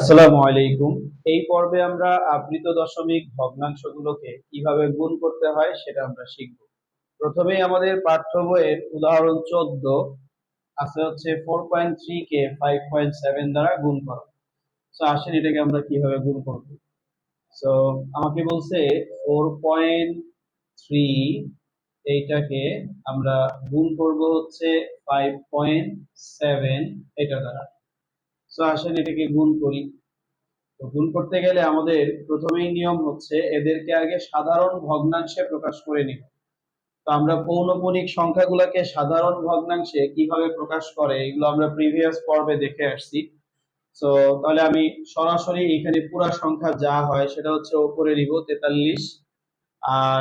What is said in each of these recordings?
আসসালামু আলাইকুম। এই পর্বে আমরা আবৃত দশমিক ভগ্নাংশগুলোকে কীভাবে গুণ করতে হয় সেটা আমরা শিখব। প্রথমেই আমাদের পাঠ্য বইয়ের উদাহরণ চোদ্দ আছে হচ্ছে ফোর পয়েন্ট থ্রি কে ফাইভ পয়েন্ট সেভেন দ্বারা গুণ করা। তো আসেন এটাকে আমরা কীভাবে গুণ করব। সো আমাকে বলছে ফোর পয়েন্ট থ্রি এইটাকে আমরা গুণ করব হচ্ছে ফাইভ পয়েন্ট সেভেন এটা দ্বারা। সো আসেন এটাকে গুণ করি। তো গুণ করতে গেলে আমাদের প্রথমেই নিয়ম হচ্ছে এদেরকে আগে সাধারণ ভগ্নাংশে প্রকাশ করে নিব। তো আমরা পৌনপণিক সংখ্যাগুলোকে সাধারণ ভগ্নাংশে কীভাবে প্রকাশ করে এগুলো আমরা প্রিভিয়াস পর্বে দেখে আসছি। তো তাহলে আমি সরাসরি এখানে পুরা সংখ্যা যা হয় সেটা হচ্ছে ওপরে নিব তেতাল্লিশ। আর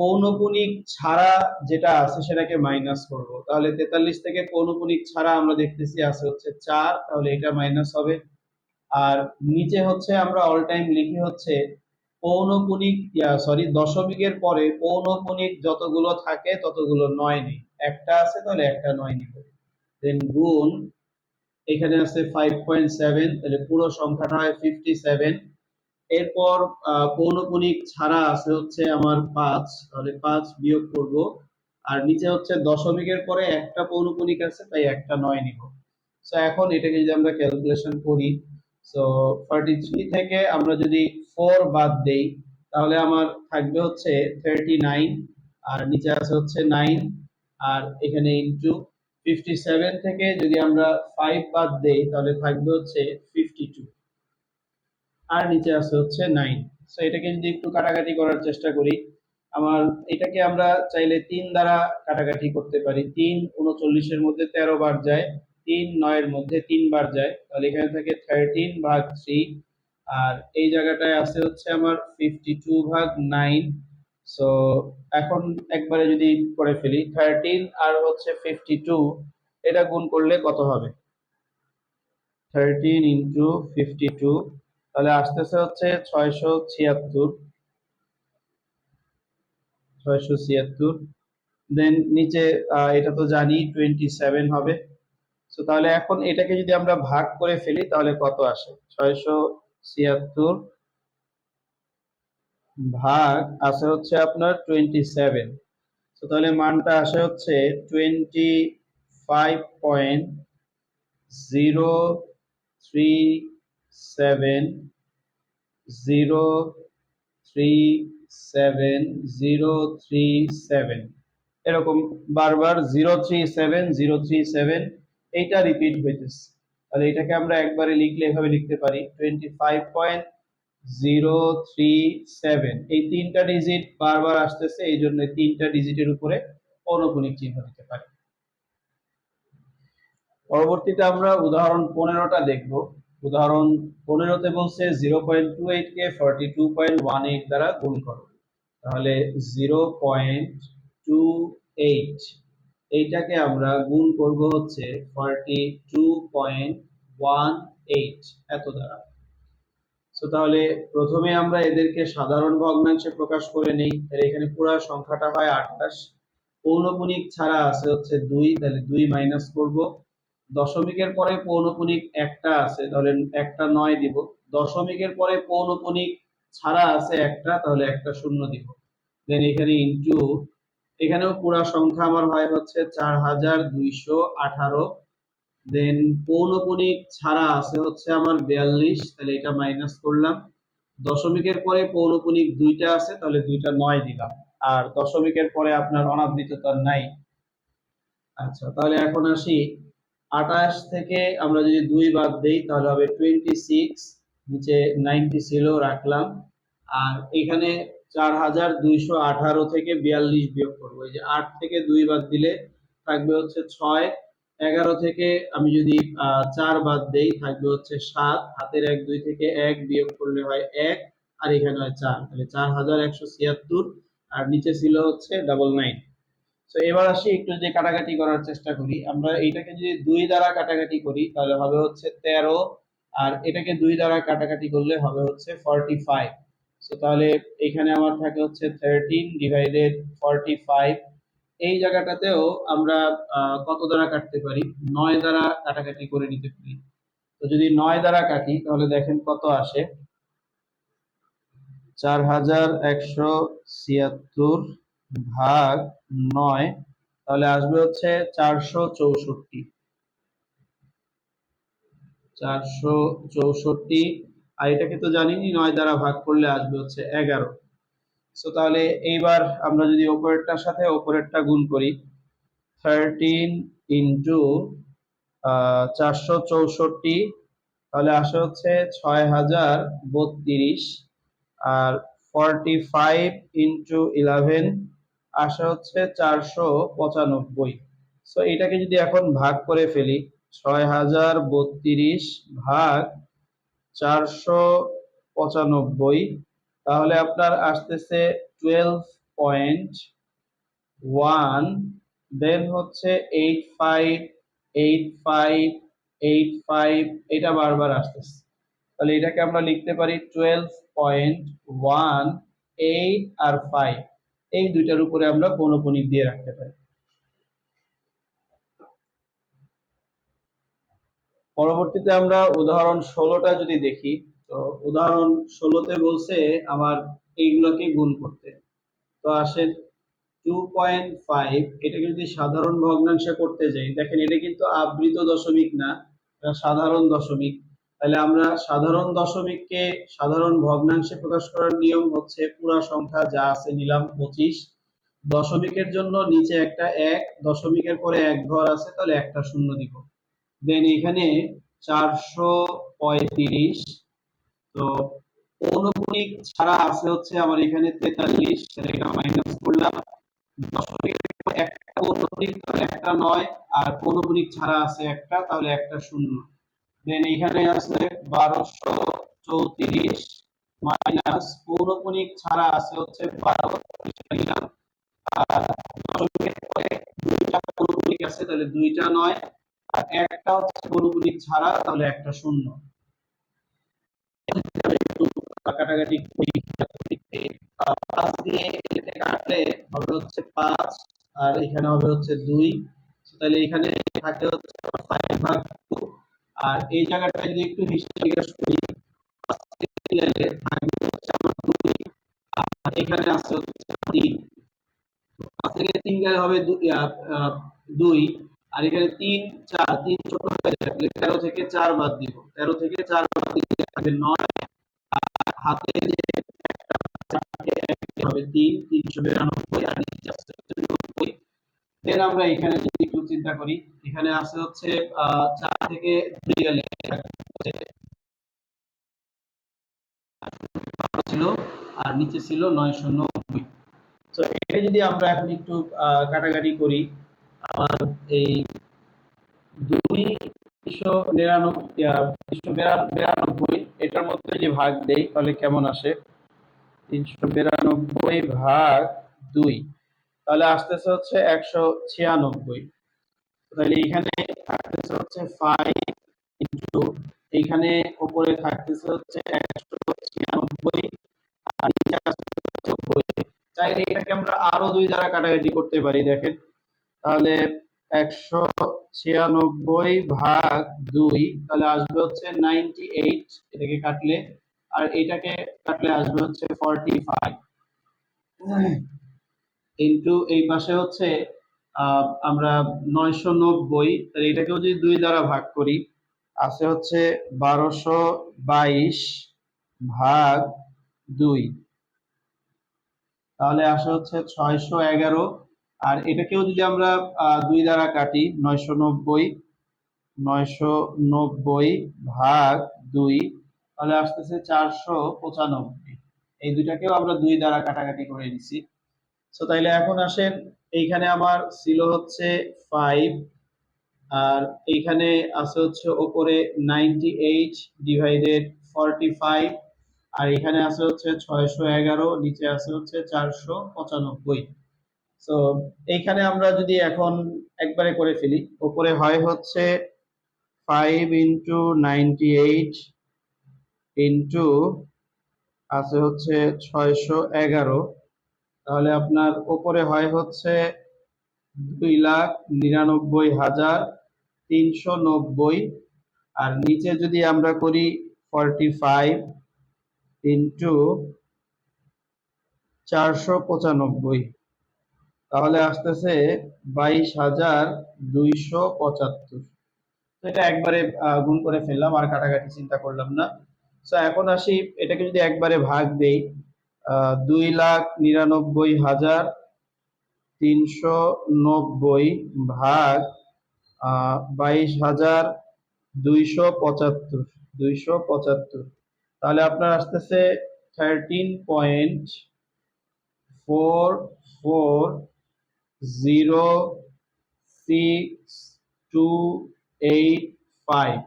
পৌনপুনিক ছাড়া যেটা আছে সেটাকে মাইনাস করব। তাহলে তেতাল্লিশ থেকে পৌনপুনিক ছাড়া আমরা দেখতেছি আছে হচ্ছে চার, তাহলে এটা মাইনাস হবে। আর নিচে হচ্ছে আমরা অল টাইম লিখি হচ্ছে পৌনপুনিক সরি দশমিকের পরে পৌনপুনিক যতগুলো থাকে ততগুলো নয় নেই। একটা আছে, তাহলে একটা নয় নিব দেন গুণ, এখানে আছে ফাইভ পয়েন্ট সেভেন তাহলে পুরো সংখ্যাটা হয় ফিফটি সেভেন এরপর পৌনপুনিক ছাড়া আছে হচ্ছে আমার পাঁচ, তাহলে পাঁচ বিয়োগ করব। আর নিচে হচ্ছে দশমিকের পরে একটা পৌনপুনিক আছে, তাই একটা নয় নিব। সো এখন এটাকে যদি আমরা ক্যালকুলেশন করি সো ফর্টি থ্রি থেকে আমরা যদি ফোর বাদ দেই, তাহলে আমার থাকবে হচ্ছে থার্টি নাইন আর নিচে আছে হচ্ছে নাইন আর এখানে ইন্টু ফিফটি সেভেন থেকে যদি আমরা ফাইভ বাদ দেই, তাহলে থাকবে হচ্ছে ফিফটি টু আর নিচে আছে হচ্ছে নাইন সো এটাকে যদি একটু কাটাকাটি করার চেষ্টা করি, আমার এটাকে আমরা চাইলে তিন দ্বারা কাটাকাটি করতে পারি। তিন উনচল্লিশের মধ্যে তেরো বার যায়, তিন নয়ের মধ্যে তিনবার যায়। তাহলে এখানে থাকে থার্টিন ভাগ থ্রি আর এই জায়গাটায় আছে হচ্ছে আমার ফিফটি টু ভাগ নাইন সো এখন একবারে যদি করে ফেলি থার্টিন আর হচ্ছে ফিফটি টু এটা গুণ করলে কত হবে? থার্টিন ইন্টু ফিফটি টু তাহলে আসতেছে হচ্ছে ছয়শো ছিয়াত্তর। ছয়শো ছিয়াত্তর। দেন নিচে এটা তো জানি টোয়েন্টি সেভেন হবে। সো তাহলে এখন এটাকে যদি আমরা ভাগ করে ফেলি, তাহলে কত আসে? ছয়শো ছিয়াত্তর ভাগ আসে হচ্ছে আপনার টোয়েন্টি সেভেন তো তাহলে মানটা আসে হচ্ছে twenty five point zero three seven zero three seven zero three seven এরকম বারবার zero three seven zero three seven এইটা রিপিট হইতেছে। তাহলে এটাকে আমরা একবারে লিখলে এভাবে লিখতে পারি twenty five point zero three seven এই তিনটা ডিজিট বারবার আসতেছে, এই জন্য তিনটা ডিজিটের উপরে পৌনপুনিক চিহ্ন দিতে পারি। পরবর্তীতে আমরা উদাহরণ পনেরোটা দেখব। উদাহরণ পনেরোতে বলছে জিরো পয়েন্ট টু এইট কে forty two point one eight দ্বারা গুণ করো। তাহলে জিরো পয়েন্ট টু এইট এইটাকে আমরা গুণ করব হচ্ছে forty two point one eight এত দ্বারা। তো তাহলে প্রথমে আমরা এদেরকে সাধারণ ভগ্নাংশে প্রকাশ করে নেই, তাহলে এখানে পুরো সংখ্যাটা হয় আঠাশ। পৌনপুনিক ছাড়া আছে হচ্ছে দুই, তাহলে দুই মাইনাস করব। দশমিকের পরে পৌনপুনিক একটা আছে তাহলে একটা নয় দিব। দশমিকের পরে পৌনপুনিক ছাড়া আছে একটা, তাহলে একটা শূন্য দিব। দেন এখানে ইন্টু এখানেও পুরা সংখ্যা আমার হয় হচ্ছে চার হাজার দুইশো আঠারো। দেন পৌনপুনিক ছাড়া আছে হচ্ছে আমার বিয়াল্লিশ, তাহলে এটা মাইনাস করলাম। দশমিকের পরে পৌনপুনিক দুইটা আছে, তাহলে দুইটা নয় দিলাম। আর দশমিকের পরে আপনার অনাবৃত তার নাই। আচ্ছা তাহলে এখন আসি আঠাশ থেকে আমরা যদি দুই বাদ দেই, তাহলে হবে টোয়েন্টি সিক্স নিচে নাইনটি ছিল, রাখলাম। আর এখানে চার হাজার দুইশো আঠারো থেকে বিয়াল্লিশ বিয়োগ করব। এই যে আট থেকে দুই বাদ দিলে থাকবে হচ্ছে ছয়। এগারো থেকে আমি যদি চার বাদ দেই, থাকবে হচ্ছে সাত। হাতের এক, দুই থেকে এক বিয়োগ করলে হয় এক, আর এখানে হয় চার। তাহলে চার হাজার একশো ছিয়াত্তর, আর নিচে ছিল হচ্ছে ডাবল নাইন তো এবার আসি একটু যে কাটাকাটি করার চেষ্টা করি। আমরা এইটাকে যদি দুই দ্বারা কাটাকাটি করি, তাহলে হবে হচ্ছে তেরো, আর এটাকে দুই দ্বারা কাটাকাটি করলে হবে হচ্ছে ফর্টি ফাইভ সো তাহলে এখানে আমার থাকে হচ্ছে থার্টিন ডিভাইডেড ফর্টি ফাইভ এই জায়গাটাতেও আমরা কত দ্বারা কাটতে পারি? নয় দ্বারা কাটাকাটি করে নিতে পারি। তো যদি নয় দ্বারা কাটি, তাহলে দেখেন কত আসে? চার হাজার একশো ছিয়াত্তর ভাগ নয়, তাহলে আসবে হচ্ছে চারশো চৌষট্টি। চারশো চৌষট্টি, আর এটাকে তো জানিনি, নয় দ্বারা ভাগ করলে আসবে হচ্ছে এগারো। সো তাহলে এইবার আমরা যদি ওপরেরটার সাথে ওপরেরটা গুণ করি থার্টিন ইন্টু চারশো চৌষট্টি, তাহলে আসে হচ্ছে ছয় হাজার বত্রিশ। আর ফর্টি ফাইভ ইন্টু ইলেভেন আসে হচ্ছে চারশো পঁচানব্বই। সো এটাকে যদি এখন ভাগ করে ফেলি ছয় হাজার বত্রিশ ভাগ চারশো পঁচানব্বই, তাহলে আপনার আসতেছে টুয়েলভ পয়েন্ট ওয়ান দেন হচ্ছে eight five eight five eight five এটা বারবার আসতেছে। তাহলে এটাকে আমরা লিখতে পারি টুয়েলভ পয়েন্ট ওয়ান এইট আর ফাইভ এই দুইটার উপরে আমরা পৌনপুনিক দিয়ে রাখতে পারি। পরবর্তীতে আমরা উদাহরণ ষোলোটা যদি দেখি, তো উদাহরণ ষোলোতে বলছে আমার এইগুলোকে গুণ করতে। তো আসে টু পয়েন্ট ফাইভ, এটাকে যদি সাধারণ ভগ্নাংশে করতে যাই, দেখেন এটা কিন্তু আবৃত দশমিক না সাধারণ দশমিক। তাহলে আমরা সাধারণ দশমিককে সাধারণ ভগ্নাংশে প্রকাশ করার নিয়ম হচ্ছে পুরা সংখ্যা যা আছে নিলাম পঁচিশ। দশমিকের জন্য নিচে একটা এক, দশমিকের পরে এক ঘর আছে, তাহলে একটা শূন্য দিব। দেন এখানে চারশো পঁয়ত্রিশ। তো অনুগুণিক ছাড়া আছে হচ্ছে আমার এখানে তেতাল্লিশ এটা মাইনাস করলাম। একটা তাহলে একটা নয়। আর অনুগুণিক ছাড়া আছে একটা, তাহলে একটা শূন্য। দেন এখানে আছে বারোশো চৌত্রিশ মাইনাস পৌনপুনিক ছাড়া আছে হচ্ছে বারো নিলাম আর দুইটা আছে, তাহলে দুইটা নয়। আর একটা হচ্ছে ছাড়া, তাহলে একটা শূন্য। কাটাকাটি কাটলে হবে হচ্ছে পাঁচ, আর এখানে হবে হচ্ছে দুই। তাহলে এখানে থাকে হচ্ছে ফাইভ ভাগ টু আর এই জায়গাটা যদি একটু হিসাব নিকাশ করি এখানে আছে তিন। পাঁচ থেকে তিন গেলে হবে দুই। আর এখানে তিন, চার, তিন ছোট হয়ে যাবে তেরো থেকে চার বাদ দিব। তেরো থেকে চার বাদ দিলে থাকবে নয়। আর হাতে যে হবে তিন, তিনশো বিরানব্বই, আর নিচে দেন আমরা এখানে যদি একটু চিন্তা করি, এখানে আছে হচ্ছে চার থেকে দুই ছিল, আর নিচে ছিল নয়শো নব্বই। তো এটা যদি আমরা এখন একটু কাটাকাটি করি, আমার এই দুই তিনশো এটার মধ্যে যে ভাগ দেই, তাহলে কেমন আসে? তিনশো বিরানব্বই ভাগ দুই। তাহলে আসতেছে হচ্ছে একশো ছিয়ানব্বই। তাহলে এখানে থাকতেছে হচ্ছে ফাইভ ইন্টু এইখানে উপরে থাকতেছে হচ্ছে একশো ছিয়ানব্বই আর নিচে আসতেছে চাইলে এটাকে আমরা আরও দুই দ্বারা কাটাকাটি করতে পারি, দেখেন। তাহলে একশো ছিয়ানব্বই ভাগ দুই, তাহলে আসবে হচ্ছে নাইনটি এইট এটাকে কাটলে। আর এটাকে কাটলে আসবে হচ্ছে ফর্টি ফাইভ ইন্টু এই পাশে হচ্ছে আমরা নয়শো নব্বই, তাহলে এটাকেও যদি দুই দ্বারা ভাগ করি, আছে হচ্ছে বারোশো বাইশ ভাগ দুই। তাহলে আসে হচ্ছে ছয়শো এগারো, আর এটাকেও যদি আমরা দুই দ্বারা কাটি, নয়শো নব্বই নয়শো নব্বই ভাগ দুই, তাহলে আসতেছে চারশো পঁচানব্বই। এই দুইটাকেও আমরা দুই দ্বারা কাটাকাটি করে নিছি। সো তাইলে এখন আসেন, এইখানে আমার ছিল হচ্ছে ফাইভ আর এইখানে আছে হচ্ছে ওপরে ninety eight divided forty five আর এখানে আছে হচ্ছে ছয়শো এগারো, নিচে আছে হচ্ছে চারশো পঁচানব্বই। তো এইখানে আমরা যদি এখন একবারে করে ফেলি, ওপরে হয় হচ্ছে five into ninety eight into আছে হচ্ছে ছয়শো এগারো তাহলে আপনার ওপরে হয় হচ্ছে দুই লাখ নিরানব্বই হাজার তিনশো নব্বই। আর নিচে যদি আমরা করি ফর্টি ফাইভ ইন্টু চারশো পঁচানব্বই, তাহলে আসতেছে বাইশ হাজার দুইশো পঁচাত্তর। এটা একবারে গুণ করে ফেললাম, আর কাটাকাটি চিন্তা করলাম না। তো এখন আসি, এটাকে যদি একবারে ভাগ দেই দুই লাখ নিরানব্বই হাজার তিনশো নব্বই ভাগ বাইশ হাজার দুইশো পঁচাত্তর দুইশো পঁচাত্তর। তাহলে আপনার আসতেছে thirteen point four four zero six two eight five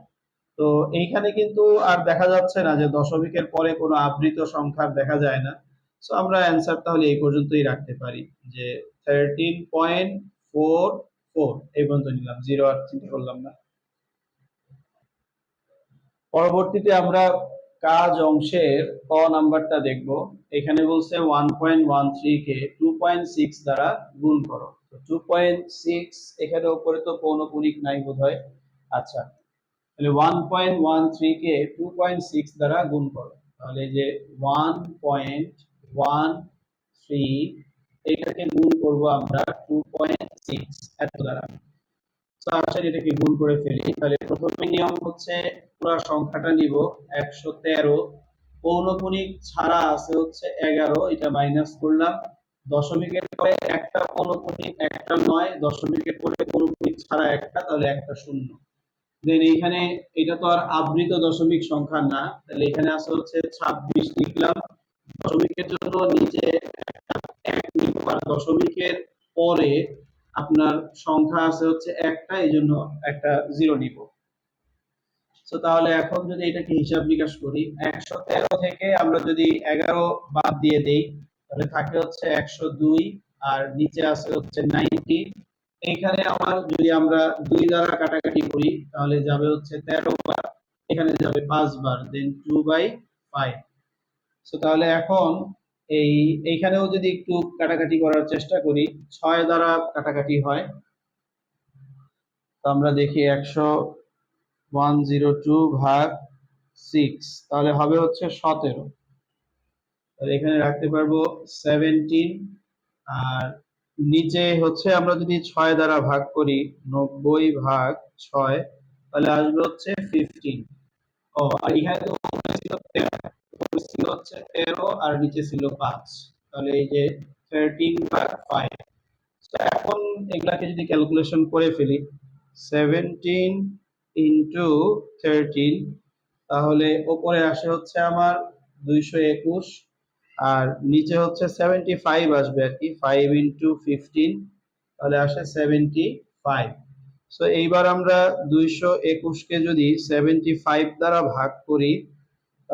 তো এইখানে কিন্তু আর দেখা যাচ্ছে না যে দশমিকের পরে কোনো আবৃত সংখ্যা দেখা যায় না। সো আমরা অ্যান্সার তাহলে এই পর্যন্তই রাখতে পারি যে থার্টিন পয়েন্ট ফোর ফোর এই পর্যন্ত নিলাম জিরো আর চিন্তা করলাম না। পরবর্তীতে আমরা কাজ অংশের ক নাম্বারটা দেখব। এখানে বলছে ওয়ান পয়েন্ট ওয়ান থ্রি কে টু পয়েন্ট সিক্স দ্বারা গুণ করো। টু পয়েন্ট সিক্স এখানে উপরে তো পৌনপুনিক নাই বোধ হয় আচ্ছা তাহলে ওয়ান পয়েন্ট ওয়ান থ্রি কে টু পয়েন্ট সিক্স দ্বারা গুণ করো। তাহলে যে ওয়ান পয়েন্ট ওয়ান থ্রি এটাকে গুণ আমরা টু পয়েন্ট সিক্স এত দ্বারা। তো আসলে এটাকে গুণ করে ফেলি। তাহলে প্রথমে নিয়ম হচ্ছে পুরো সংখ্যাটা নিব একশো তেরো। পৌনপুনিক ছাড়া আছে হচ্ছে এগারো, এটা মাইনাস করলাম। দশমিকের পরে একটা পৌনপুনিক একটা নয়, দশমিকের পরে পৌনপুনিক ছাড়া একটা, তাহলে একটা শূন্য। দেন এইখানে এটা তো আর আবৃত দশমিক সংখ্যা না, তাহলে এখানে আছে হচ্ছে ছাব্বিশ লিখলাম। দশমিকের জন্য নিচে এক নিব আর দশমিকের পরে আপনার সংখ্যা আছে হচ্ছে একটা, এই জন্য একটা জিরো নিব। তো তাহলে এখন যদি এটাকে হিসাব নিকাশ করি, একশো তেরো থেকে আমরা যদি এগারো বাদ দিয়ে দেই, তাহলে থাকে হচ্ছে একশো দুই, আর নিচে আছে হচ্ছে নাইনটি। এখানে আমার যদি আমরা দুই দ্বারা কাটাকাটি করি, তাহলে যাবে হচ্ছে তেরো বার, এখানে যাবে পাঁচ বার then two by five so তাহলে এখন এই, এইখানেও যদি একটু কাটাকাটি করার চেষ্টা করি, ছয় দ্বারা কাটাকাটি হয়। তো আমরা দেখি একশো ওয়ান জিরো টু ভাগ সিক্স, তাহলে হবে হচ্ছে সতেরো। এখানে রাখতে পারব সেভেন্টিন, আর নিচে হচ্ছে আমরা যদি ছয় দ্বারা ভাগ করি, নব্বই ভাগ ছয়, তাহলে আসবে হচ্ছে ফিফটিন ও, আর এখানে তো ছিল হচ্ছে তেরো আর নিচে ছিল পাঁচ। তাহলে এই যে থার্টিন ফাইভ এখন এগুলাকে যদি ক্যালকুলেশন করে ফেলি সেভেন্টিন ইন্টু থার্টিন তাহলে ওপরে আসে হচ্ছে আমার দুইশো একুশ, আর নিচে হচ্ছে সেভেন্টি ফাইভ আসবে আর কি ফাইভ ইন্টু ফিফটিন তাহলে আসে সেভেন্টি ফাইভ সো এইবার আমরা দুইশো একুশকে যদি সেভেন্টি ফাইভ দ্বারা ভাগ করি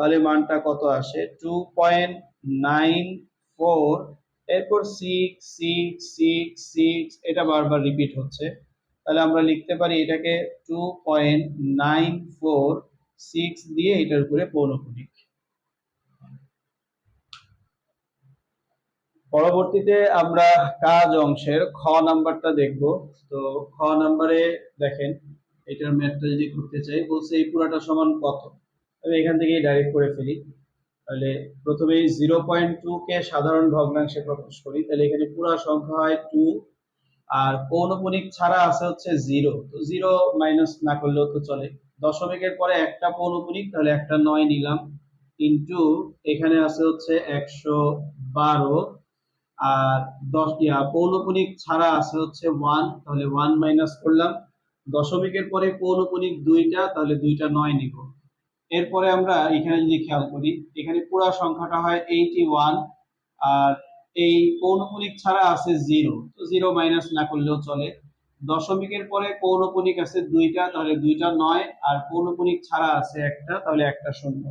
তাহলে মানটা কত আসে? টু পয়েন্ট নাইন ফোর এরপর সিক্স সিক্স সিক্স সিক্স এটা বারবার রিপিট হচ্ছে। তাহলে আমরা লিখতে পারি এটাকে two point nine four six দিয়ে এটার উপরে পৌনপুনিক। পরবর্তীতে আমরা কাজ অংশের খ নাম্বারটা দেখব। তো খ নাম্বারে দেখেন, এটার ম্যাথটা যদি করতে চাই, বলছে এই পুরাটা সমান কত? আমি এখান থেকেই ডাইরেক্ট করে ফেলি। তাহলে প্রথমে জিরো পয়েন্ট টু কে সাধারণ ভগ্নাংশে প্রকাশ করি। তাহলে এখানে পুরা সংখ্যা হয় টু আর পৌনপুনিক ছাড়া আছে হচ্ছে জিরো তো জিরো মাইনাস না করলেও তো চলে। দশমিকের পরে একটা পৌনপুনিক তাহলে একটা নয় নিলাম। ইন্টু এখানে আছে হচ্ছে একশো বারো। আর দশ পৌনপুনিক ছাড়া আছে হচ্ছে ওয়ান তাহলে ওয়ান মাইনাস করলাম। দশমিকের পরে পৌনপুনিক দুইটা, তাহলে দুইটা নয় নিব। এরপরে আমরা এখানে যদি খেয়াল করি, এখানে পুরো সংখ্যাটা হয় এইটি ওয়ান আর এই পৌনপুনিক ছাড়া আছে জিরো তো জিরো মাইনাস না করলেও চলে। দশমিকের পরে পৌনপুনিক আছে দুইটা, তাহলে দুইটা নয়, আর পৌনপুনিক ছাড়া আছে একটা, তাহলে একটা শূন্য।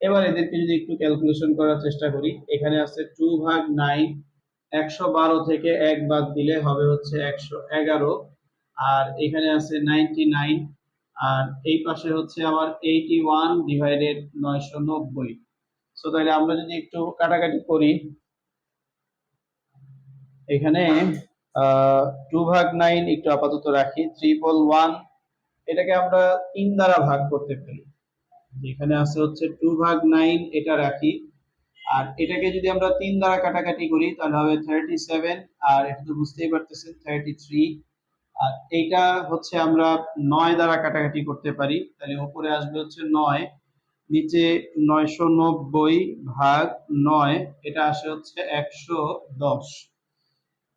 এবার এদেরকে যদি একটু ক্যালকুলেশন করার চেষ্টা করি, এখানে আছে টু ভাগ নাইন একশো বারো থেকে এক বাদ দিলে হবে হচ্ছে একশো এগারো, আর এখানে আছে নাইনটি নাইন আর এই পাশে হচ্ছে আমার এইটি ডিভাইডেড নয়শো নব্বই। সো তাহলে আমরা যদি একটু কাটাকাটি করি, এখানে টু ভাগ নাইন একটু আপাতত রাখি ট্রিপল ওয়ান এটাকে আমরা তিন দ্বারা ভাগ করতে পারি। যেখানে আছে হচ্ছে টু ভাগ নাইন এটা রাখি। আর এটাকে যদি আমরা তিন দ্বারা কাটাকাটি করি, তাহলে হবে থার্টি সেভেন আর এটা তো বুঝতেই পারতেছেন থার্টি থ্রি আর এইটা হচ্ছে আমরা নয় দ্বারা কাটাকাটি করতে পারি। তাহলে উপরে আসবে হচ্ছে নয়, নিচে নয়শো নব্বই ভাগ নয়, এটা আসে হচ্ছে একশো দশ।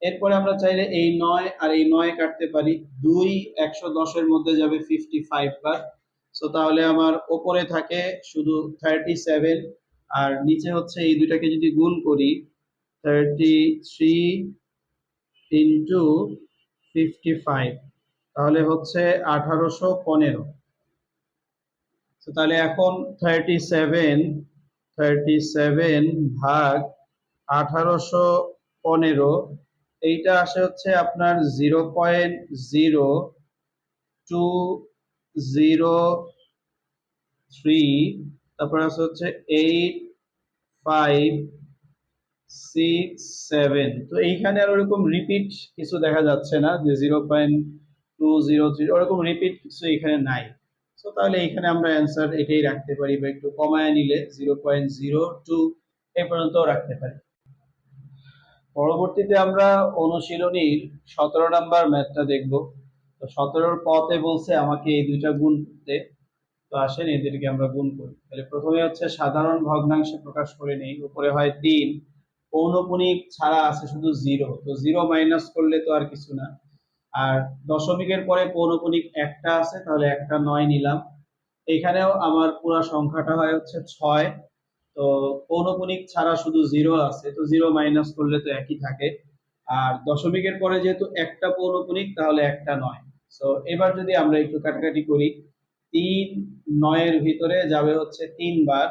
এরপরে আমরা চাইলে এই নয় আর এই নয় কাটতে পারি। দুই একশো দশের মধ্যে যাবে ফিফটি ফাইভ বার। সো তাহলে আমার ওপরে থাকে শুধু থার্টি সেভেন আর নিচে হচ্ছে এই দুইটাকে যদি গুণ করি thirty three into fifty five তাহলে হচ্ছে আঠারোশো পনেরো। তাহলে এখন থার্টি সেভেন থার্টি সেভেন ভাগ আঠারোশো পনেরো, এইটা আসে হচ্ছে আপনার zero point zero two zero three তারপর আছে হচ্ছে এইট ফাইভ সিক্স সেভেন তো এইখানে আর ওরকম রিপিট কিছু দেখা যাচ্ছে না, যে zero point two zero three ওরকম রিপিট কিছু এখানে নাই। তো তাহলে এখানে আমরা অ্যান্সার এটাই রাখতে পারি বা একটু কমায় নিলে জিরো পয়েন্ট জিরো টু এ রাখতে পারি। পরবর্তীতে আমরা অনুশীলনীর সতেরো নাম্বার ম্যাথটা দেখব। তো সতেরোর পথে বলছে আমাকে এই দুইটা গুণ করতে তো আসেন এদেরকে আমরা গুণ করি। তাহলে প্রথমে হচ্ছে সাধারণ ভগ্নাংশে প্রকাশ করে নেই, উপরে হয় তিন। পৌনপুনিক ছাড়া আছে শুধু জিরো তো জিরো মাইনাস করলে তো আর কিছু না। আর দশমিকের পরে পৌনপুনিক একটা আছে, তাহলে একটা নয় নিলাম। এখানেও আমার পুরো সংখ্যাটা হয় হচ্ছে ছয়, তো পৌনপুনিক ছাড়া শুধু জিরো আছে, তো জিরো মাইনাস করলে তো একই থাকে। আর দশমিকের পরে যেহেতু একটা পৌনপুনিক, তাহলে একটা নয়। তো এবার যদি আমরা একটু কাটাকাটি করি, তিন নয়ের ভিতরে যাবে হচ্ছে তিনবার।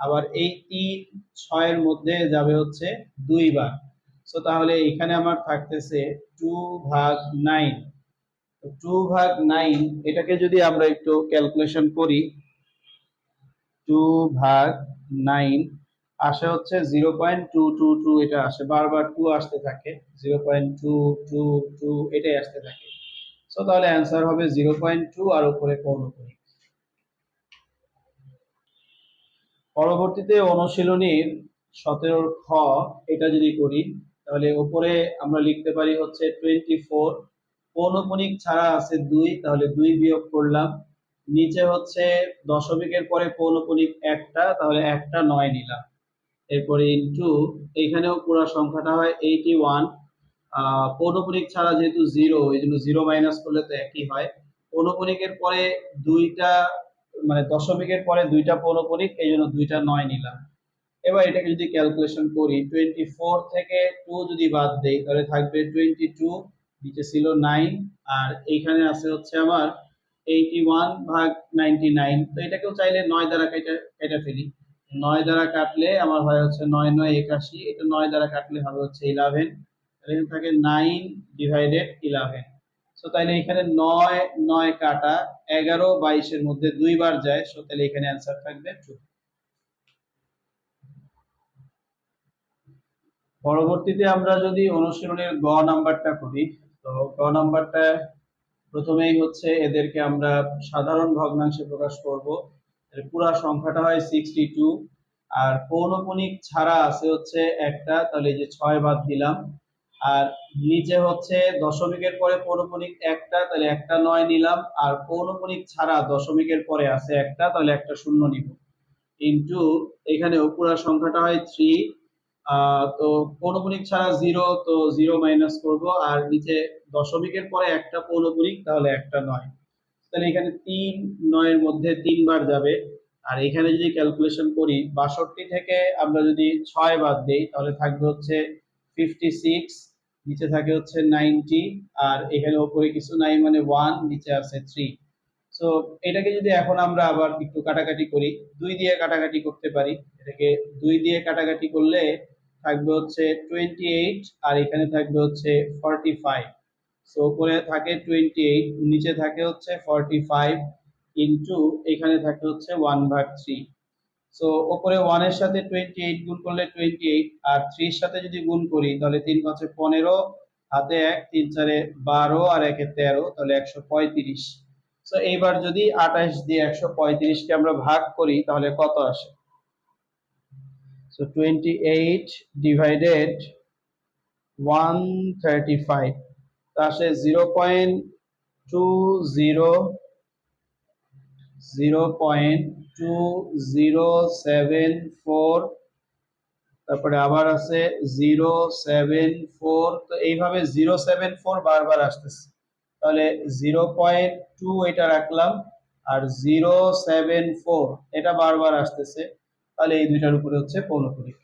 আবার এই তিন ছয়ের মধ্যে যাবে হচ্ছে দুইবার। সো তাহলে এখানে আমার থাকতেছে টু ভাগ নাইন টু ভাগ নাইন এটাকে যদি আমরা একটু ক্যালকুলেশন করি টু ভাগ নাইন আসে হচ্ছে zero point two two two এটা আসে, বারবার টু আসতে থাকে zero point two two two এটাই আসতে থাকে। সো তাহলে অ্যান্সার হবে জিরো পয়েন্ট টু আর উপরে পৌনপুনিক পরবর্তীতে অনুশীলনীর সতেরোর খ, এটা যদি করি, তাহলে উপরে আমরা লিখতে পারি হচ্ছে টোয়েন্টি ফোর পৌনপুনিক ছাড়া আছে দুই, তাহলে দুই বিয়োগ করলাম। নিচে হচ্ছে দশমিকের পরে পৌনপুনিক একটা, তাহলে একটা নয় নিলাম। এরপরে ইন্টু এইখানেও পুরো সংখ্যাটা হয় এইটি ওয়ান পৌনপুনিক ছাড়া যেহেতু জিরো এই জন্য জিরো মাইনাস করলে তো একই হয়। পৌনপুনিকের পরে দুইটা মানে দশমিকের পরে দুইটা পৌনপুনিক এই জন্য দুইটা নয় নিলাম। এবার এটাকে যদি ক্যালকুলেশন করি টোয়েন্টি ফোর থেকে টু যদি বাদ দেই, তাহলে থাকবে টোয়েন্টি টু নিচে ছিল নাইন আর এইখানে আছে হচ্ছে আমার এইটি ওয়ান ভাগ নাইনটি নাইন তো এটাকেও চাইলে নয় দ্বারা কেটে কেটে ফেলি। নয় দ্বারা কাটলে আমার হয় হচ্ছে নয় নয়, একাশি। এটা নয় দ্বারা কাটলে হবে হচ্ছে ইলেভেন এখানে থাকে নাইন ডিভাইডেড ইলেভেন সো তাইলে এখানে নয় নয় কাটা এগারো, বাইশের মধ্যে দুইবার যায় সো তাহলে এখানে অ্যান্সার থাকবে পরবর্তীতে আমরা যদি অনুশীলনের গ নাম্বারটা করি, তো গ নাম্বারটা প্রথমেই হচ্ছে এদেরকে আমরা সাধারণ ভগ্নাংশে প্রকাশ করব। পুরা সংখ্যাটা হয় সিক্সটি টু আর পৌনপুনিক ছাড়া আছে হচ্ছে একটা, তাহলে যে ছয় বাদ দিলাম। আর নিচে হচ্ছে দশমিকের পরে পৌনপুনিক একটা, তাহলে একটা নয় নিলাম। আর পৌনপুনিক ছাড়া দশমিকের পরে আছে একটা, তাহলে একটা শূন্য নিব। ইন্টু এখানে পুরা সংখ্যাটা হয় থ্রি তো পৌনপুনিক ছাড়া জিরো তো জিরো মাইনাস করব। আর নিচে দশমিকের পরে একটা পৌনপুনিক, তাহলে একটা নয়। তাহলে এখানে তিন নয়ের মধ্যে তিনবার যাবে। আর এখানে যদি ক্যালকুলেশন করি, বাষট্টি থেকে আমরা যদি ছয় বাদ দিই, তাহলে থাকবে হচ্ছে ফিফটি সিক্স নিচে থাকে হচ্ছে নাইনটি আর এখানে ওপরে কিছু নাই মানে ওয়ান নিচে আছে থ্রি সো এটাকে যদি এখন আমরা আবার একটু কাটাকাটি করি, দুই দিয়ে কাটাকাটি করতে পারি, এটাকে দুই দিয়ে কাটাকাটি করলে থাকবে হচ্ছে টোয়েন্টি এইট আর এখানে থাকবে হচ্ছে ফর্টি ফাইভ সো উপরে থাকে টোয়েন্টি এইট নিচে থাকে হচ্ছে ফর্টি ফাইভ ইন্টু এখানে থাকে হচ্ছে ওয়ান ভাগ থ্রি সো ওপরে ওয়ানের সাথে টোয়েন্টি এইট গুণ করলে টোয়েন্টি সাথে যদি গুণ করি, তাহলে তিন পাঁচে পনেরো, হাতে এক, তিন চারে বারো, আর একে তেরো, তাহলে একশো পঁয়ত্রিশ। তো এইবার যদি আঠাশ দিয়ে আমরা ভাগ করি, তাহলে কত আসে? So twenty eight divided one thirty five তা আসে zero point two zero zero point two zero seven four তারপরে আবার আছে জিরো সেভেন ফোর তো এইভাবে জিরো সেভেন ফোর বারবার আসতেছে। তাহলে জিরো পয়েন্ট টু এটা রাখলাম আর জিরো সেভেন ফোর এটা বারবার আসতেছে। তাহলে এই দুইটার উপরে হচ্ছে পৌনপুরিক